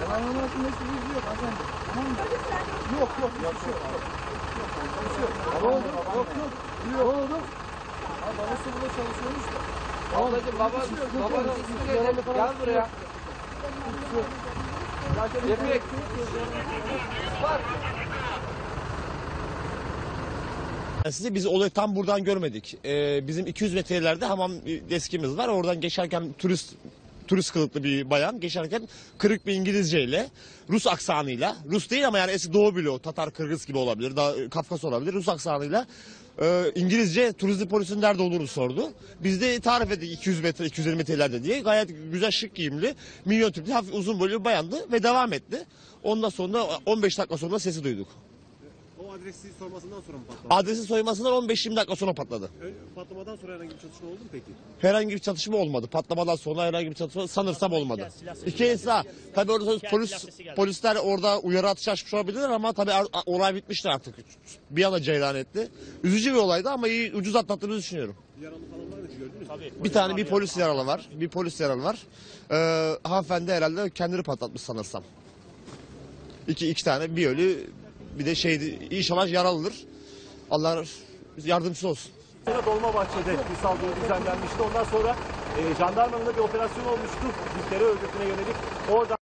Yalanlama hakkında hiçbir bilgi yok hanımefendi. Tamam mı? Yok yok yok. Bir şey yok. Bir şey yok. Ne oldu? Yok yok. Ne oldu? Ha, babası burada çalışıyormuş da. Ablacığım baba, babanın ismi neydi? Gel buraya. Tevfik. Bak. Size biz olayı tam buradan görmedik. Ee, bizim 200 metrelerde hamam deskimiz var. Oradan geçerken turist turist kılıklı bir bayan geçerken kırık bir İngilizceyle Rus aksanıyla Rus değil ama yani eski Doğu bloğu Tatar Kırgız gibi olabilir daha Kafkas olabilir Rus aksanıyla e, İngilizce turizm polisin nerede olduğunu sordu. Biz de tarif ettik 200 metre 250 metrelerde diye gayet güzel şık giyimli milyon tipli hafif uzun boylu bir bayandı ve devam etti. Ondan sonra 15 dakika sonra sesi duyduk. O adresi sormasından sonra mı patladı? Adresin soymasından 15-20 dakika sonra patladı. Ö- Patlamadan sonra herhangi bir çatışma oldu mu peki? Herhangi bir çatışma olmadı. Patlamadan sonra herhangi bir çatışma sanırsam olmadı. İki insan. Tabii orada polis polisler orada uyarı atışı açmış olabilirler ama tabii ar- olay bitmişti artık. Bir anda ceylan etti. Üzücü bir olaydı ama iyi ucuz atlattığını düşünüyorum. Yaralı falan var mı gördünüz mü? Bir tane bir polis yaralı var. Bir polis yaralı var. Ee, hanımefendi herhalde kendini patlatmış sanırsam. İki, iki tane bir ölü bir de şeydi inşallah yaralıdır. Allah yardımcısı olsun. Sene Dolmabahçe'de bir saldırı düzenlenmişti. Ondan sonra e, jandarmanın da bir operasyon olmuştu. Müşteri örgütüne yönelik. Orada